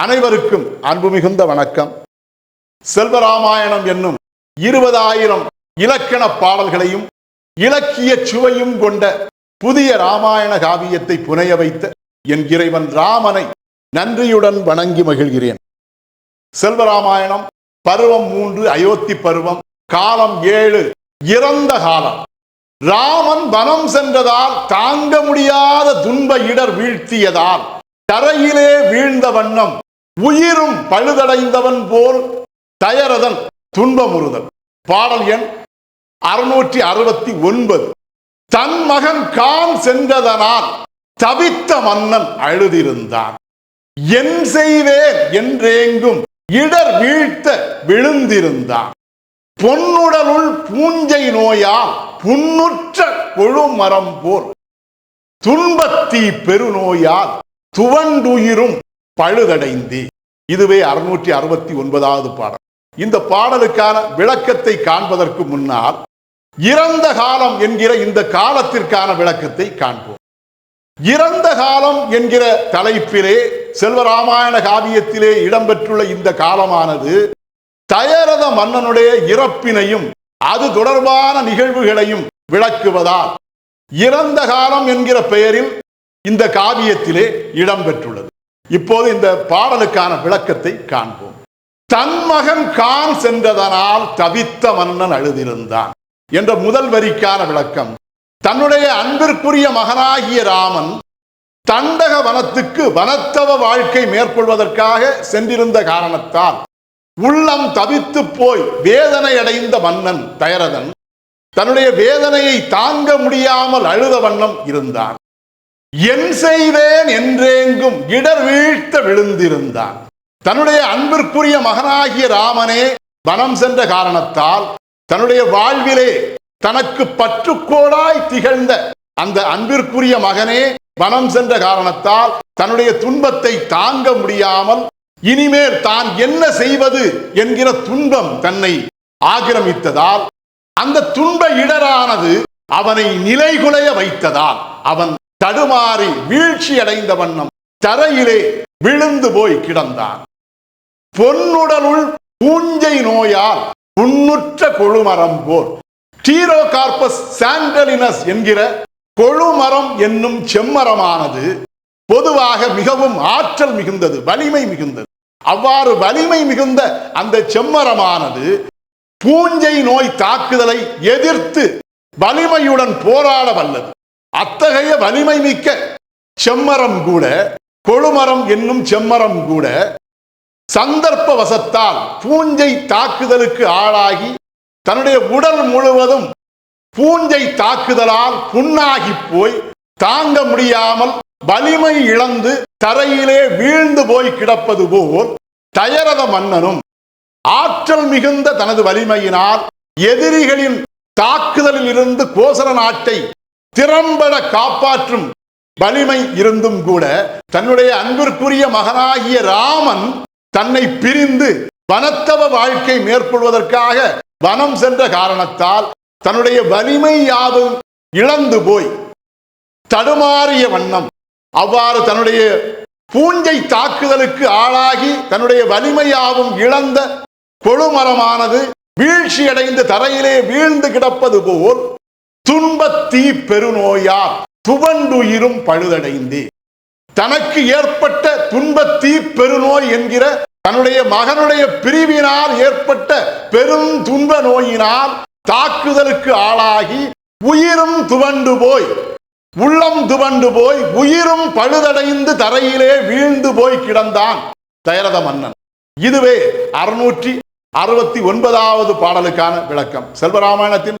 அனைவருக்கும் அன்பு மிகுந்த வணக்கம். செல்வராமாயணம் என்னும் இருபதாயிரம் இலக்கண பாடல்களையும் இலக்கிய சுவையும் கொண்ட புதிய ராமாயண காவியத்தை புனைய வைத்த என் இறைவன் ராமனை நன்றியுடன் வணங்கி மகிழ்கிறேன். செல்வராமாயணம் பருவம் மூன்று அயோத்தி பருவம் காலம் ஏழு இறந்த காலம். ராமன் வனம் சென்றதால் தாங்க முடியாத துன்ப இடர் வீழ்த்தியதால் தரையிலே வீழ்ந்த வண்ணம் உயிரும் பழுதடைந்தவன் போல் தயரதன் துன்பமுறுதல். பாடல் எண் அறுநூற்றி அறுபத்தி ஒன்பது. தன் மகன் கான் சென்றதனால் தவித்த மன்னன் அழுதிருந்தான். என் செய்வேன் என்றேங்கும் இடர் வீழ்த்த விழுந்திருந்தான். பொன்னுடலுள் பூஞ்சை நோயால் புண்ணுற்ற கொழுமரம் போல். துன்பத்தீ பெருநோயால் துவண்டுயிரும் பழுதடைந்து. இதுவே அறுநூற்றி அறுபத்தி ஒன்பதாவது பாடல். இந்த பாடலுக்கான விளக்கத்தை காண்பதற்கு முன்னால் இறந்த காலம் என்கிற இந்த காலத்திற்கான விளக்கத்தை காண்போம். இறந்த காலம் என்கிற தலைப்பிலே செல்வராமாயண காவியத்திலே இடம்பெற்றுள்ள இந்த காலமானது தயரத மன்னனுடைய இறப்பினையும் அது தொடர்பான நிகழ்வுகளையும் விளக்குவதால் இறந்த காலம் என்கிற பெயரில் இந்த காவியத்திலே இடம்பெற்றுள்ளது. இப்போது இந்த பாடலுக்கான விளக்கத்தை காண்போம். தன் மகன் கான் சென்றதனால் தவித்த மன்னன் அழுதிருந்தான் என்ற முதல் வரிக்கான விளக்கம். தன்னுடைய அன்பிற்குரிய மகனாகிய ராமன் தண்டக வனத்துக்கு வனத்தவ வாழ்க்கை மேற்கொள்வதற்காக சென்றிருந்த காரணத்தால் உள்ளம் தவித்து போய் வேதனை அடைந்த மன்னன் தயரதன் தன்னுடைய வேதனையை தாங்க முடியாமல் அழுத வண்ணம் இருந்தான். என் செய்வேன் என்றேங்கும் இடர் வீழ்த்த விழுந்திருந்தான். தன்னுடைய அன்பிற்குரிய மகனாகிய ராமனே வனம் சென்ற காரணத்தால் தன்னுடைய வாழ்விலே தனக்கு பற்றுக்கோடாய் திகழ்ந்த அந்த அன்பிற்குரிய மகனே வனம் சென்ற காரணத்தால் தன்னுடைய துன்பத்தை தாங்க முடியாமல் இனிமேல் தான் என்ன செய்வது என்கிற துன்பம் தன்னை ஆக்கிரமித்ததால் அந்த துன்ப இடரானது அவனை நிலைகுலைய வைத்ததால் அவன் தடுமாறி வீழ்ச்சி அடைந்த வண்ணம் தரையிலே விழுந்து போய் கிடந்தான். பொன்னுடலுள் பூஞ்சை நோயால் புண்ணுற்ற கொழுமரம் போல். டீரோகார்பஸ் சாண்டலினஸ் என்கிற கொழுமரம் என்னும் செம்மரமானது பொதுவாக மிகவும் ஆற்றல் மிகுந்தது வலிமை மிகுந்தது. அவ்வாறு வலிமை மிகுந்த அந்த செம்மரமானது பூஞ்சை நோய் தாக்குதலை எதிர்த்து வலிமையுடன் போராட வல்லது. அத்தகைய வலிமை மிக்க செம்மரம் கூட கொழுமரம் என்னும் செம்மரம் கூட சந்தர்ப்ப வசத்தால் பூஞ்சை தாக்குதலுக்கு ஆளாகி தன்னுடைய உடல் முழுவதும் பூஞ்சை தாக்குதலால் புண்ணாகி போய் தாங்க முடியாமல் வலிமை இழந்து தரையிலே வீழ்ந்து போய் கிடப்பது போல் தயரத மன்னனும் ஆற்றல் மிகுந்த தனது வலிமையினால் எதிரிகளின் தாக்குதலில் இருந்து கோசல நாட்டை திறம்பட காப்பாற்றும் வலிமை இருந்தும் கூட தன்னுடைய அன்பிற்குரிய மகனாகிய ராமன் தன்னை பிரிந்து வனத்தவ வாழ்க்கை மேற்கொள்வதற்காக வனம் சென்ற காரணத்தால் தன்னுடைய வலிமை யாவும் இழந்து போய் தடுமாறிய வண்ணம் அவ்வாறு தன்னுடைய பூஞ்சை தாக்குதலுக்கு ஆளாகி தன்னுடைய வலிமையாவும் இழந்த கொழுமரமானது வீழ்ச்சியடைந்து தரையிலே வீழ்ந்து கிடப்பது போல் துன்பத்தீ பெருநோயார் துவண்டுயிரும் பழுதடைந்தே. தனக்கு ஏற்பட்ட துன்பத்தீ பெருநோய் என்கிற தன்னுடைய மகனுடைய பிரிவினால் ஏற்பட்ட பெரும் துன்ப நோயினால் தாக்குதலுக்கு ஆளாகி உயிரும் துவண்டு போய் உள்ளம் துவண்டு போய் உயிரும் பழுதடைந்து தரையிலே வீழ்ந்து போய் கிடந்தான் தயரத மன்னன். இதுவே அறுநூற்றி அறுபத்தி ஒன்பதாவது பாடலுக்கான விளக்கம். செல்வராமாயணத்தின்